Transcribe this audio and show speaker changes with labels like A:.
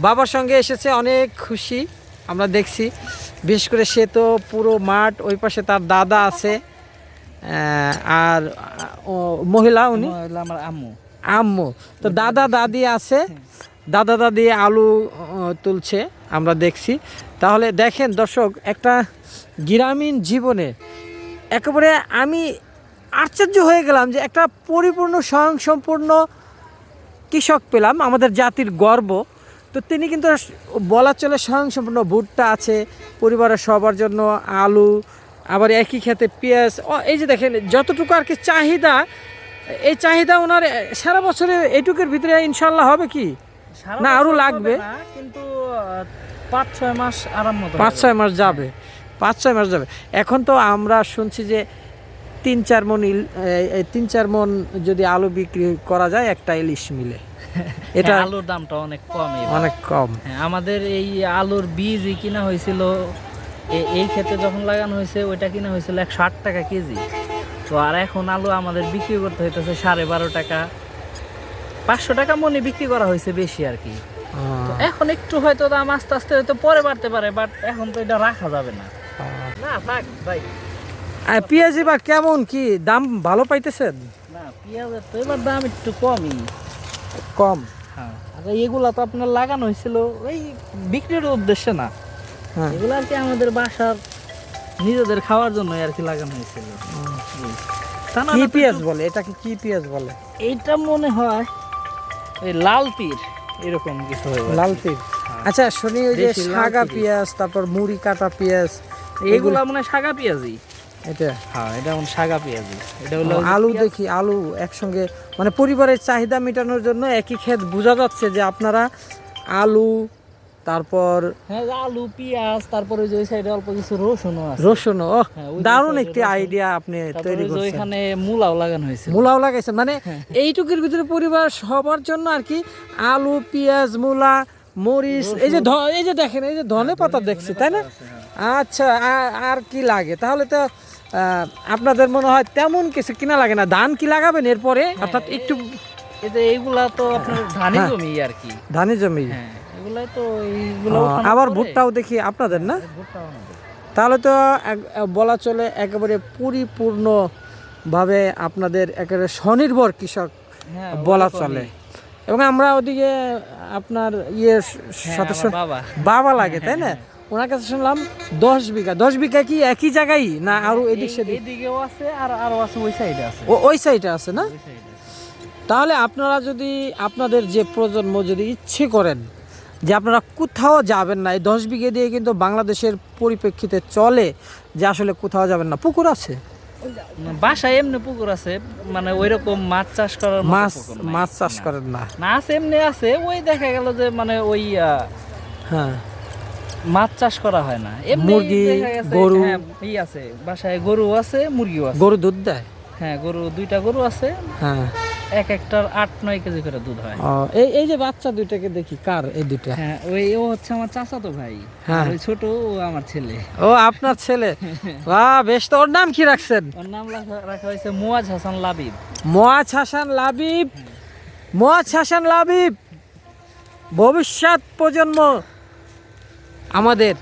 A: বাবার সঙ্গে এসেছে অনেক খুশি আমরা দেখছি। বিশেষ করে সে তো পুরো মাঠ ওই পাশে তার দাদা আছে আর ও, মহিলা উনি?
B: আমার আম্মু।
A: আম্মু। তো দাদা দাদি আছে দাদা দাদি আলু তুলছে আমরা দেখছি। তাহলে দেখেন দর্শক একটা গ্রামীণ জীবনে একেবারে আমি আশ্চর্য হয়ে গেলাম যে একটা পরিপূর্ণ স্বয়ংসম্পূর্ণ কৃষক পেলাম আমাদের জাতির গর্ব। তো তিনি কিন্তু বলা চলে স্বয়ংসম্পূর্ণ ভুট্টা আছে পরিবারের সবার জন্য আলু আবার একই খেতে পেঁয়াজ। ও এই যে দেখেন যতটুকু আর কি চাহিদা এই চাহিদা ওনার সারা বছরে এইটুকুর ভিতরে ইনশাল্লাহ হবে কি? না, আরও
B: বছর
A: লাগবে?
B: কিন্তু পাঁচ ছয় মাস আরাম
A: পাঁচ ছয় মাস যাবে পাঁচ ছয় মাস যাবে। এখন তো আমরা শুনছি যে তিন চার মন তিন চার মন যদি আলু বিক্রি করা যায় একটা ইলিশ মিলে। এটা
B: হ্যাঁ, আলুর দামটা অনেক কম
A: অনেক কম।
B: হ্যাঁ, আমাদের এই আলুর বীজ কিনা হয়েছিল এই ক্ষেত্রে যখন লাগানো হয়েছে ওইটা কিনা হয়েছিল একশো আট টাকা কেজি। তো আর এখন আলু আমাদের বিক্রি করতে হইতেছে সাড়ে বারো টাকা। পাঁচশো টাকা মনে বিক্রি করা হয়েছে বেশি আর কি। এখন একটু হয়তো দাম আস্তে আস্তে হয়তো পরে বাড়তে পারে বাট এখন তো এটা রাখা যাবে না। না থাক ভাই।
A: আর পেঁয়াজ এবার কেমন কি দাম ভালো পাইতেছেন?
B: না পেঁয়াজের তো এবার দাম একটু কমই।
A: কম।
B: হ্যাঁ। আর এগুলা তো আপনার লাগানো হয়েছিল ওই বিক্রির উদ্দেশ্যে না।
A: হ্যাঁ।
B: এগুলো আর কি আমাদের বাসার নিজেদের খাওয়ার জন্য আর কি লাগানো হয়েছিল।
A: কি পেঁয়াজ বলে? এটাকে কি পেঁয়াজ বলে?
B: এইটা মনে হয় এই লাল তীর এরকম কিছু
A: লাল তীর আচ্ছা শুনি ওই যে সাগা। পেঁয়াজ তারপর মুড়ি কাটা পেঁয়াজ
B: এগুলা মনে হয় সাগা পেঁয়াজি
A: এটা
B: হ্যাঁ এটা হয় পেঁয়াজি। এটা হলো
A: আলু দেখি আলু একসঙ্গে মানে পরিবারের চাহিদা মেটানোর জন্য একই ক্ষেত বোঝা যাচ্ছে যে আপনারা আলু তারপর
B: হ্যাঁ আলু পেঁয়াজ তারপরে ওই যে ওই সাইডে অল্প কিছু রসুনও আছে। হ্যাঁ,
A: দারুণ একটি আইডিয়া আপনি তৈরি করছেন।
B: ওইখানে মূলাও লাগানো হয়েছে।
A: মূলাও লাগাইছেন মানে
B: হ্যাঁ।
A: এইটুকুর ভিতরে পরিবার সবার জন্য আর কি আলু পেঁয়াজ মূলা মরিচ এই যে এই যে দেখেন এই যে ধনে পাতা দেখছি তাই না? আচ্ছা আর- কি লাগে? তাহলে তো আপনাদের মনে হয় তেমন কিছু কিনা লাগে না? ধান কি লাগাবেন এরপরে? অর্থাৎ একটু
B: এতে এইগুলা তো আপনার ধানি
A: হ্যাঁ।
B: জমি আর কি।
A: ধানি জমি।
B: হ্যাঁ এগুলাই তো এইগুলো
A: আবার ভুট্টাও দেখি আপনাদের না? তাহলে তো বলা চলে একেবারে পরিপূর্ণ ভাবে আপনাদের একেবারে স্বনির্ভর কৃষক
B: হ্যাঁ,
A: বলা চলে। এবং আমরা ওদিকে আপনার ইয়ে
B: হ্যাঁ,
A: সাথে
B: বাবা।
A: লাগে তাই না? ওনার কাছে শুনলাম দশ বিঘা। দশ বিঘা কি একই জায়গায় না আরও এদিক সেদিক?
B: এইদিকেও আছে আর আরও আছে ওই সাইডে আছে।
A: ও ওই সাইডে আছে না? তাহলে আপনারা যদি আপনাদের যে প্রজন্ম যদি ইচ্ছে করেন যে আপনারা কোথাও যাবেন না এই দশ বিঘে দিয়ে কিন্তু বাংলাদেশের পরিপ্রেক্ষিতে চলে যে আসলে কোথাও যাবেন না। পুকুর আছে?
B: বাসায় এমনি পুকুর আছে মানে ওই রকম মাছ চাষ করার
A: মাছ মাছ চাষ করেন না।
B: আছে এমনি আছে ওই দেখা গেল যে মানে ওই
A: হ্যাঁ।
B: মাছ চাষ করা হয় না।
A: মুরগি, গরু।
B: হ্যাঁ, ই আছে বাসায় গরু আছে মুরগিও আছে।
A: গরু দুধ দেয়?
B: হ্যাঁ গরু দুইটা গরু আছে।
A: হ্যাঁ।
B: এক একটার আট নয় কেজি করে দুধ হয়।
A: এই এই যে বাচ্চা দুইটাকে দেখি কার এই দুইটা?
B: হ্যাঁ ওই ও হচ্ছে আমার চাচাতো ভাই।
A: হ্যাঁ।
B: ওই ছোট ও আমার ছেলে।
A: ও আপনার ছেলে? বাহ বেশ তো ওর নাম কি রাখছেন?
B: ওর নাম রাখা- রাখা হয়েছে মুয়াজ হাসান লাবিব।
A: মোয়াজ হাসান লাবিব? মোয়াজ হাসান লাবিব? ভবিষ্যৎ প্রজন্ম আমাদের